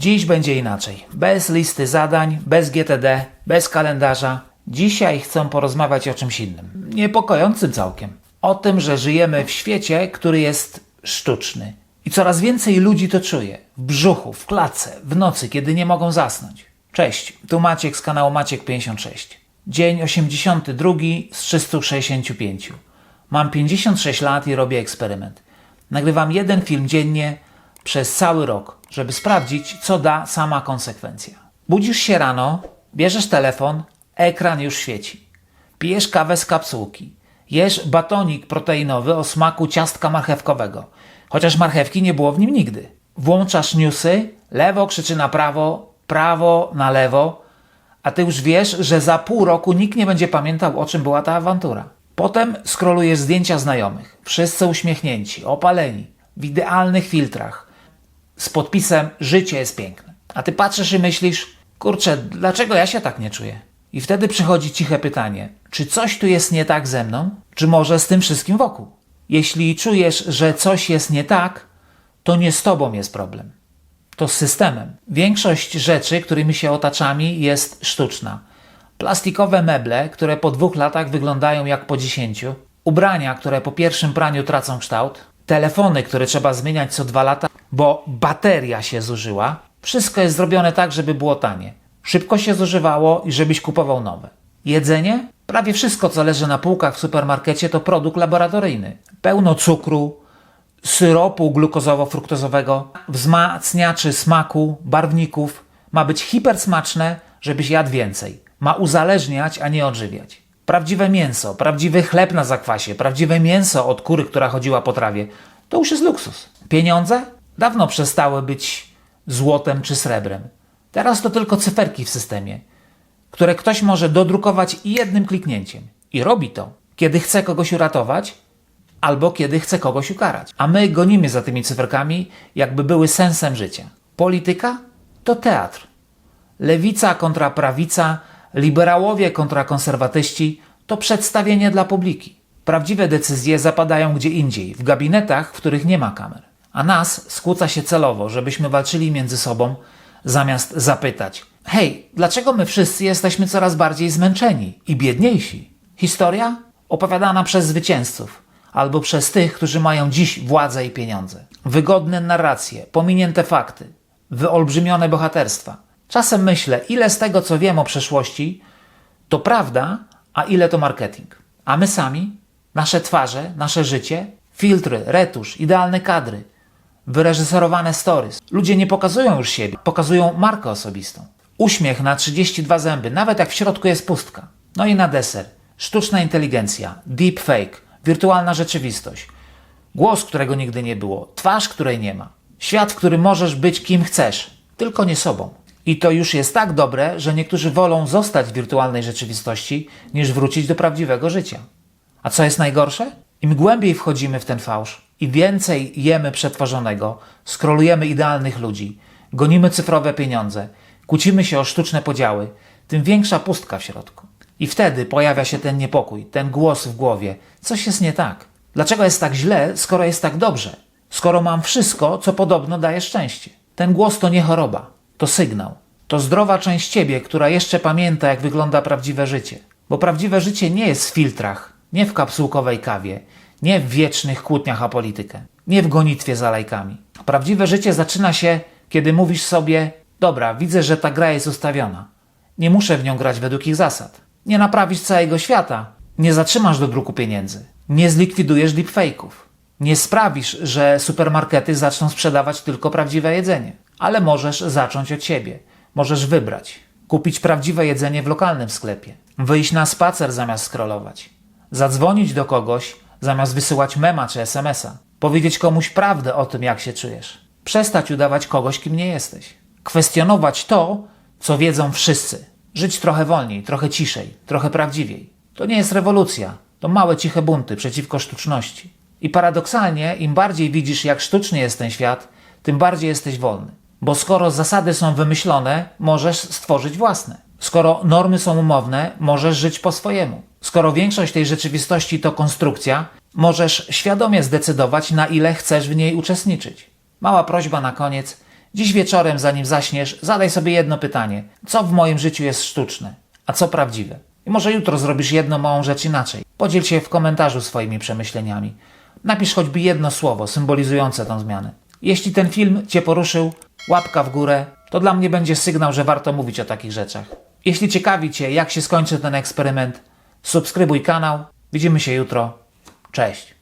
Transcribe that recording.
Dziś będzie inaczej. Bez listy zadań, bez GTD, bez kalendarza. Dzisiaj chcę porozmawiać o czymś innym. Niepokojącym całkiem. O tym, że żyjemy w świecie, który jest sztuczny. I coraz więcej ludzi to czuje. W brzuchu, w klatce, w nocy, kiedy nie mogą zasnąć. Cześć, tu Maciek z kanału Maciek56. Dzień 82 z 365. Mam 56 lat i robię eksperyment. Nagrywam jeden film dziennie przez cały rok, żeby sprawdzić, co da sama konsekwencja. Budzisz się rano, bierzesz telefon, ekran już świeci. Pijesz kawę z kapsułki. Jesz batonik proteinowy o smaku ciastka marchewkowego, chociaż marchewki nie było w nim nigdy. Włączasz newsy, lewo krzyczy na prawo, prawo na lewo, a ty już wiesz, że za pół roku nikt nie będzie pamiętał, o czym była ta awantura. Potem skrolujesz zdjęcia znajomych, wszyscy uśmiechnięci, opaleni, w idealnych filtrach, z podpisem Życie jest piękne. A ty patrzysz i myślisz, kurczę, dlaczego ja się tak nie czuję? I wtedy przychodzi ciche pytanie, czy coś tu jest nie tak ze mną, czy może z tym wszystkim wokół? Jeśli czujesz, że coś jest nie tak, to nie z tobą jest problem. To z systemem. Większość rzeczy, którymi się otaczamy, jest sztuczna. Plastikowe meble, które po dwóch latach wyglądają jak po dziesięciu, ubrania, które po pierwszym praniu tracą kształt, telefony, które trzeba zmieniać co dwa lata, bo bateria się zużyła. Wszystko jest zrobione tak, żeby było tanie. Szybko się zużywało i żebyś kupował nowe. Jedzenie? Prawie wszystko, co leży na półkach w supermarkecie, to produkt laboratoryjny. Pełno cukru, syropu glukozowo-fruktozowego, wzmacniaczy smaku, barwników. Ma być hipersmaczne, żebyś jadł więcej. Ma uzależniać, a nie odżywiać. Prawdziwe mięso, prawdziwy chleb na zakwasie, prawdziwe mięso od kury, która chodziła po trawie, to już jest luksus. Pieniądze? Dawno przestały być złotem czy srebrem. Teraz to tylko cyferki w systemie, które ktoś może dodrukować jednym kliknięciem. I robi to, kiedy chce kogoś uratować, albo kiedy chce kogoś ukarać. A my gonimy za tymi cyferkami, jakby były sensem życia. Polityka to teatr. Lewica kontra prawica, liberałowie kontra konserwatyści to przedstawienie dla publiki. Prawdziwe decyzje zapadają gdzie indziej, w gabinetach, w których nie ma kamer. A nas skłóca się celowo, żebyśmy walczyli między sobą, zamiast zapytać: Hej, dlaczego my wszyscy jesteśmy coraz bardziej zmęczeni i biedniejsi? Historia opowiadana przez zwycięzców albo przez tych, którzy mają dziś władzę i pieniądze. Wygodne narracje, pominięte fakty, wyolbrzymione bohaterstwa. Czasem myślę, ile z tego, co wiem o przeszłości, to prawda, a ile to marketing. A my sami, nasze twarze, nasze życie, filtry, retusz, idealne kadry, wyreżyserowane stories. Ludzie nie pokazują już siebie, pokazują markę osobistą. Uśmiech na 32 zęby, nawet jak w środku jest pustka. No i na deser. Sztuczna inteligencja, deepfake, wirtualna rzeczywistość. Głos, którego nigdy nie było, twarz, której nie ma. Świat, w którym możesz być kim chcesz, tylko nie sobą. I to już jest tak dobre, że niektórzy wolą zostać w wirtualnej rzeczywistości, niż wrócić do prawdziwego życia. A co jest najgorsze? Im głębiej wchodzimy w ten fałsz i więcej jemy przetworzonego, skrolujemy idealnych ludzi, gonimy cyfrowe pieniądze, kłócimy się o sztuczne podziały, tym większa pustka w środku. I wtedy pojawia się ten niepokój, ten głos w głowie. Coś jest nie tak. Dlaczego jest tak źle, skoro jest tak dobrze? Skoro mam wszystko, co podobno daje szczęście. Ten głos to nie choroba, to sygnał. To zdrowa część ciebie, która jeszcze pamięta, jak wygląda prawdziwe życie. Bo prawdziwe życie nie jest w filtrach, nie w kapsułkowej kawie, nie w wiecznych kłótniach o politykę, nie w gonitwie za lajkami. Prawdziwe życie zaczyna się, kiedy mówisz sobie: Dobra, widzę, że ta gra jest ustawiona. Nie muszę w nią grać według ich zasad. Nie naprawisz całego świata, nie zatrzymasz do druku pieniędzy, nie zlikwidujesz deepfake'ów, nie sprawisz, że supermarkety zaczną sprzedawać tylko prawdziwe jedzenie. Ale możesz zacząć od siebie. Możesz wybrać. Kupić prawdziwe jedzenie w lokalnym sklepie. Wyjść na spacer zamiast scrollować. Zadzwonić do kogoś zamiast wysyłać mema czy smsa. Powiedzieć komuś prawdę o tym, jak się czujesz. Przestać udawać kogoś, kim nie jesteś. Kwestionować to, co wiedzą wszyscy. Żyć trochę wolniej, trochę ciszej, trochę prawdziwiej. To nie jest rewolucja. To małe, ciche bunty przeciwko sztuczności. I paradoksalnie, im bardziej widzisz, jak sztuczny jest ten świat, tym bardziej jesteś wolny. Bo skoro zasady są wymyślone, możesz stworzyć własne. Skoro normy są umowne, możesz żyć po swojemu. Skoro większość tej rzeczywistości to konstrukcja, możesz świadomie zdecydować, na ile chcesz w niej uczestniczyć. Mała prośba na koniec. Dziś wieczorem, zanim zaśniesz, zadaj sobie jedno pytanie: co w moim życiu jest sztuczne, a co prawdziwe? I może jutro zrobisz jedną małą rzecz inaczej. Podziel się w komentarzu swoimi przemyśleniami. Napisz choćby jedno słowo symbolizujące tę zmianę. Jeśli ten film Cię poruszył, łapka w górę, to dla mnie będzie sygnał, że warto mówić o takich rzeczach. Jeśli ciekawi Cię, jak się skończy ten eksperyment, subskrybuj kanał. Widzimy się jutro. Cześć.